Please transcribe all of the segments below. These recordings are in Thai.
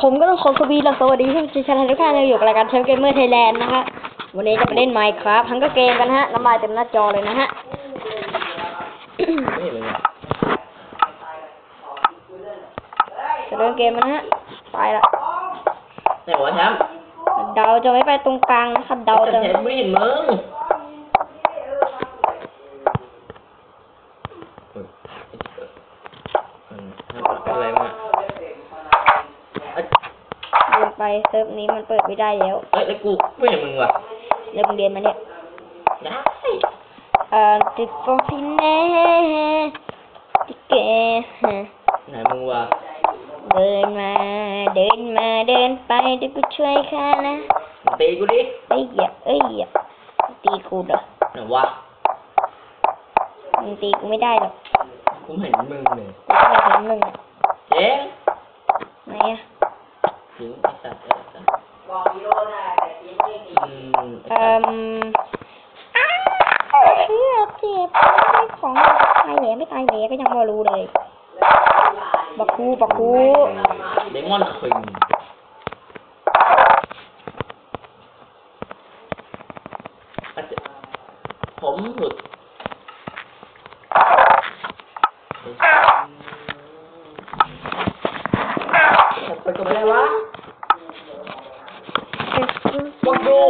ผมก็ต้องขอสวีและสวัสดีท่านผู้ชมทุกท่านที่อยู่กับรายการเชฟเกมเมอร์ไทยแลนด์นะฮะ วันนี้จะไปเล่นไมค์ครับทั้งก็เกมกันฮะน้ำลายเต็มหน้าจอเลยนะฮะไม่เห็นเลยเนี่ยจะเล่นเกมนะฮะ ไปละไหนบอกว่าแชมป์เดาจะไม่ไปตรงกลางนะครับเดาแต่จะแชมป์ไม่เห็นมึงเออเออทำอะไรมาเอ้ย เดินไปเซิร์ฟนี้มันเปิดไม่ได้แล้วเอ้ยแล้วกูไม่เห็นมึงว่ะเริ่มเรียนมาเนี่ยได้เอ่อติดโฟฟินเน่ติเกฮะไหนมึงว่ะเดินมาเดินมาเดินไปเดี๋ยวกูช่วยค่ะนะมึงตีกูดิเอ้ยอย่าเอ้ยอย่าตีกูเหรอไหนวะมึงตีกูไม่ได้หรอกกูไม่เห็นมึงเลยกูไม่เห็นมึงอะเจ๊งไหนอะ จริงไอ้สัตว์ไอ้สัตว์อืมอ้เอ่มอ้าเชื่อเจ็บไม่ของตายแหล่ไม่ตายแหล่ก็ยังไม่รู้เลย บักคูบักคูเดมอนคิงอาจจะผมหลุดไปก็ไม่ได้วะ บักดู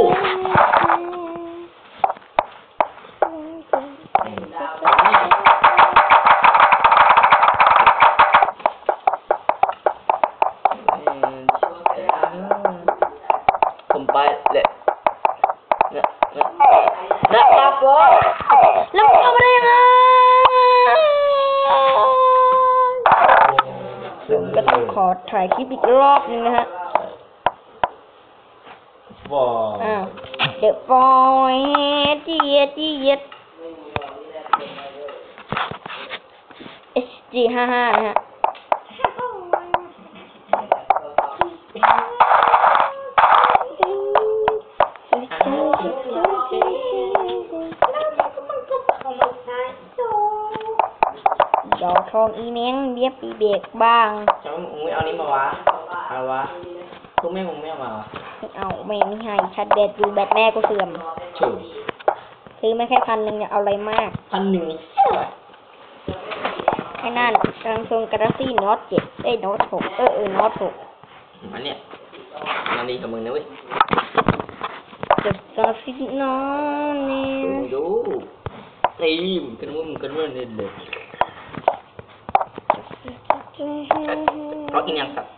ผมไปเลยนะนะนะครับผม แล้วมึงเอามาได้ยังไงผมก็ต้อง ขอถ่ายคลิปอีกรอบนึงนะฮะว้าอ้าว The boy เจียดเจียด SG ห้าห้านะฮะ ดอกทองอีเม้งเบียบปีเบกบ้างจะมึงไม่เอานี้มาวะเอาวะทุกแม่มึงไม่เอามาวะไม่เอาแม่ไม่ให้ชัดแบตอยู่แบตแม่ก็เสื่อมถูกซื้อมาแค่พันหนึ่งเนี่ยเอาอะไรมากพันหนึ่งแค่นั้นกำลังทรงกระซี่น็อตเจ็ดเอ้ยน็อตหกเออเออน็อตหกอันเนี้ยงานดีกับมึงนะเว้ยเจ็ดกระซี่น็อตเนี่ดูยดูตีมงกันมึงกันมึงนี่เลย เขากินยังสัตว์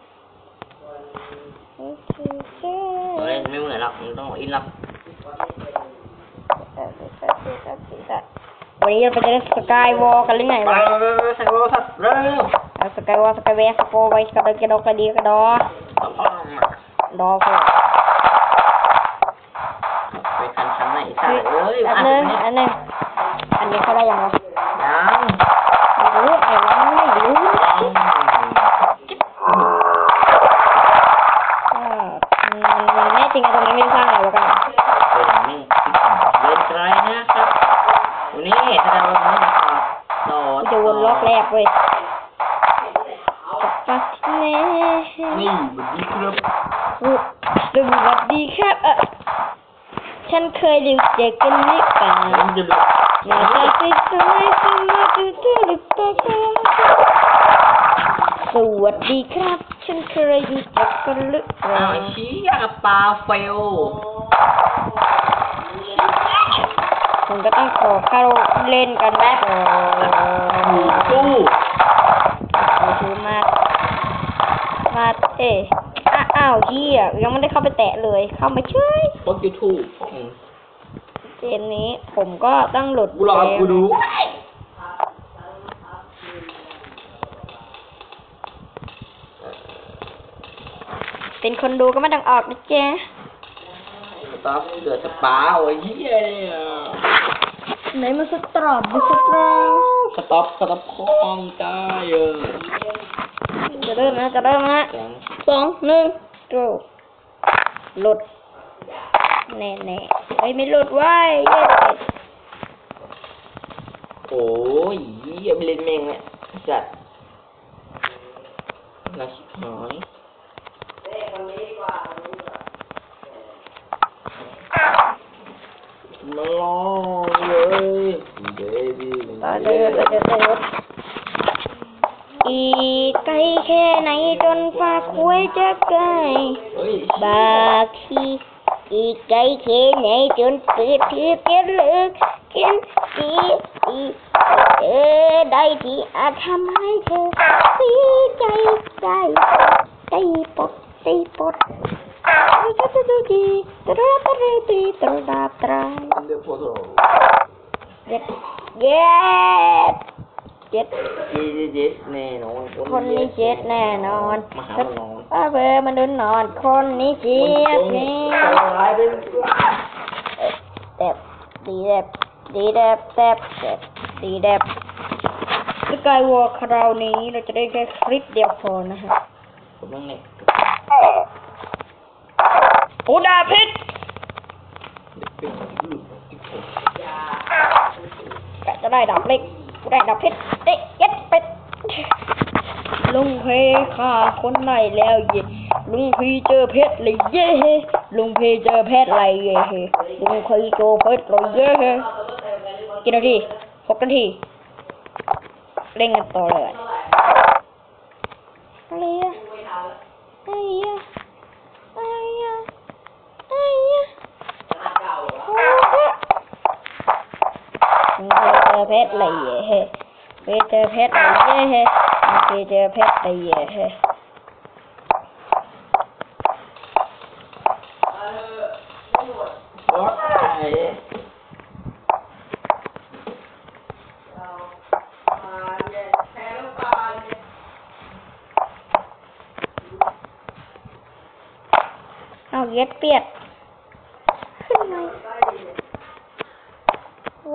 เฮ้ยไม่เหมือนหรอกมึงต้องอินหรอกวันนี้เราไปเล่นสกายวอลกันหรือไงไปวะไปไปไปใส่โทรศัพท์เร็วเอาสกายวอลสกายแวร์สโกไว้กระดกกระดกกระดีกระดอดอพวกไปคันคันไหนสัตว์เอ้ยอันอันนึงนี้อันนึงอันนี้เขาได้ยังไงยัง ไม่รู้ไอ้วะไม่รู้ อ่ามันแน่จริงอะตรงนี้ไม่ได้สร้างอะไรไว้กัน เป็นนี่เดินไกลนะครับ วันนี้ถ้าเราไม่มาต่อกูจะวนล็อกแรกเว้ยปักเน่นี่บัดดีครับอุ๊ยสวัสดีครับเออฉันเคยดูเจอกันหรือเปล่ามันจะแบบหน้าตาสวยสมาดูดูหรือเปล่าสวัสดีครับ ฉันเคยดูเจอกันหรือเปอ้าล่าวชี้ยากปลาเฟล ผมก็ต้องขอเข้าเล่นกันแป๊บก่อนตู้โอ้โหมา มาเอ๊ะอ้าวเฮียยังไม่ได้เข้าไปแตะเลย เข้ามาช่วยพวกยูทูบเกมนี้ผมก็ต้องหลุดกูรอกูดูเป็นคนดูก็ไม่ต้องออกนะเจ๊สต๊อปเดือดสปาโอ้ยเฮียเนี่ย ไหนมาสตรอบดูสตรอบสต๊อปสต๊อปคล้องตายเออจะเริ่มนะจะเริ่มนะจังสองหนึ่งดูหลุดแน่แน่ๆไอ้ยไม่หลุดไว้ยเย้โอ้ยเฮียไปเล่นแม่งเนี่ยสัตว์น่าชิบหายมาลอง Hey, baby. Ada ya, ada ya. Itai ke nai ton pa kue jagai. Baki. Itai ke nai ton pe pe pe lek. Ken ti i. Eh, dai ti atam hai ke. Ti dai dai. Dai pot, dai pot. Dai dai dai dai. Tra tra tra tra tra. เยนเลือกกินดีดีเย็ดเย็ดเย็ดเย็ดแน่นอนคนนี้เจ็ดแน่นอนมาหามันนอนว่าเบอร์มันดุนนอน คนนี้เจ็ดนี่เด็บดีเด็บดีเด็บเด็บเด็บดีเด็บสกายวอล์คราวนี้เราจะได้แค่คลิปเดียวพอนะฮะผมนั่งเนี่ยโอ้ดาพชรกะ จะได้ดาบเล็กกูได้ดาบเพชรเด็กเย็ดเป็ดลุงเพฆ่าคนไหนแล้วเย่ลุงพีเจอเพชรเลยเย่ลุงพีเจอเพชรอะไรเย่ลุงเคยเจอเพชรเลยเย่กี่นาทีหกนาทีเล่นกันต่อเลยอะไรอะอะไรอะอะไรอะอะไรอะ โอ้โหลุงเคยเจอเพชรเล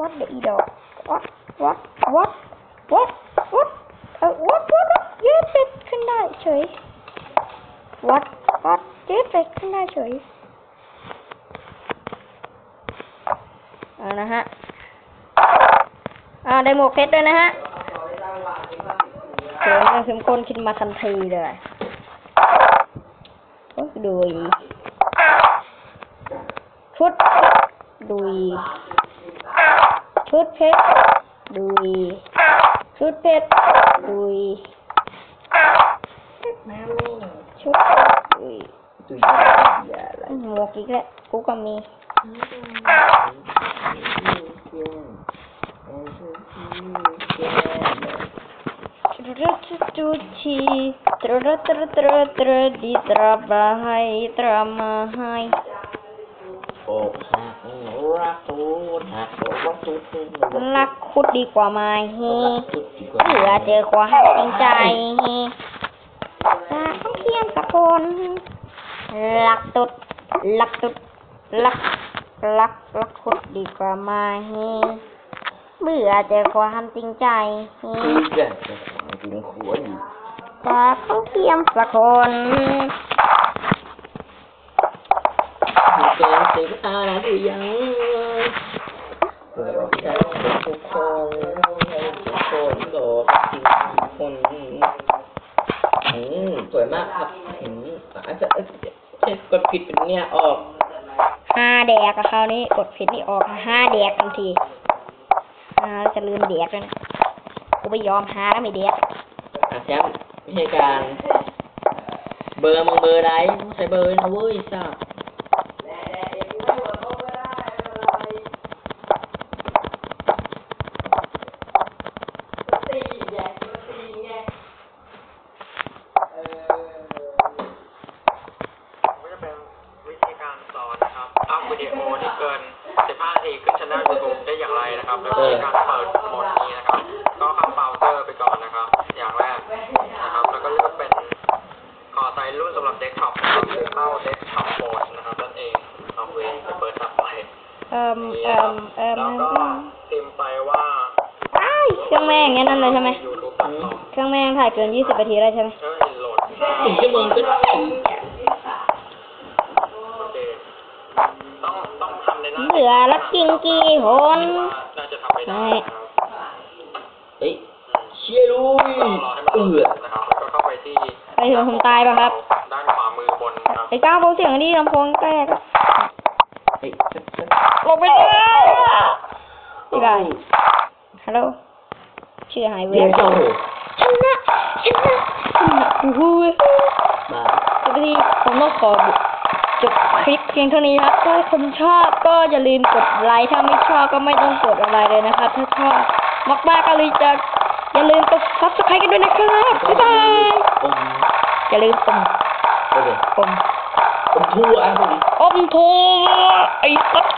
what the อีดอก what what what what what เออ what what what เย็ดเป็ดขึ้นได้เฉย what what เย็ดเป็ดขึ้นได้เฉยเอานะฮะอ่าได้หมวกเพ ชรด้วยนะฮะเสียงมันเข้มข้นขึ้นมาทันทีเลยโอ้ยดูอีชุดดุยชุดเพชรดุยชุดเพชรดุยชุดเพชรดุยตุยอย่าอะไรหมวกอีกแล้วกูก็มีจุดชีตรตรต หลักรักตูดหักรักตูดรักคุดดีกว่าไมเฮ้เผื่อเจอความจริงใจจากต้องเทียมสักนรักตุดรักตุดรักรักรักคุดดีกว่ามาเฮเบื่อเจอความจริงใจเฮตุยกันกินขวอยู่จากต้องเที ยมสักคนเกินสิบห้านาทียังเปิดใจทุกคนทุกคนบอกจริงคนอืมสวยมากครับอืมอาจจะเช็ดกดผิดเป็นเนี่ยออกห้าแดกกับคราวนี้กดผิดนี่ออกห้าแดกทันทีอ่าจะลืมแดกด้วยนะกูไม่ยอมหาแล้วไม่แดกอาแชมป์ไม่ใช่การ เบอร์มึงเบอร์ไรมึงใส่เบอร์นะเว้ยทราบ ก็จะเป็นวิธี การสอนนะครับอัพวิดีโอที่เกิน 15นาทีขึ้นช่องยูทูบได้อย่างไรนะครับ แล้ววิธีการเปิดโหมดนี้นะครับ ก็เข้าเบราว์เซอร์ไปก่อนนะครับ อย่างแรกนะครับ แล้วก็เลือกเป็นขอใส่รุ่นสำหรับเดสก์ท็อปนะครับเข้าเดสก์ท็อปโหมดนะครับนั่นเองเอาเวนไปเปิดตับไปเอิ่มนี่เอิ่นะครับมเอิ่มแล้วก็พิมพ์ไปว่าอ้ายเครื่องแม่งอย่างนั้นเลยใช่ไหม youtube.com เครื่องแม่งถ่ายเกินยี่สิบนาทีได้ใช่ไหมเฮ้ยโหลด ถึงชั่วโมงก็โอเค ต้องต้องทำในหน้าเหลือละกิ่งกี่หนน่าจะทำไม่ได้นะครับเฮ้ยเชี่ยลุยต้องรอให้มันเอืเดืออดนะครับแล้วก็เข้าไปที่ไปถึงผมตายป่ะครับ ด้านขวามือมือบนครับไอ้ก้าวเบาเสียงดีลำโพงแตกอะเฮ้ยลงไปเลยไม่ได้ฮัลโหลชื่อหายเวเรียรกเจ้าโหชนะชนะชนะโอ้โหมาสวัสดีผมต้องขอ จบคลิปเพียงเท่านี้ครับถ้าคนชอบก็อย่าลืมกดไลค์ถ้าไม่ชอบก็ไม่ต้องกดอะไรเลยนะครับ ถ้าชอบมากๆก็เลยจะอย่าลืมกดซับสไครต์กันด้วยนะครับบ๊ายบายอมอย่าลืมอมโอมอมทั่วอะพอดีอมโทไอ้สัตว์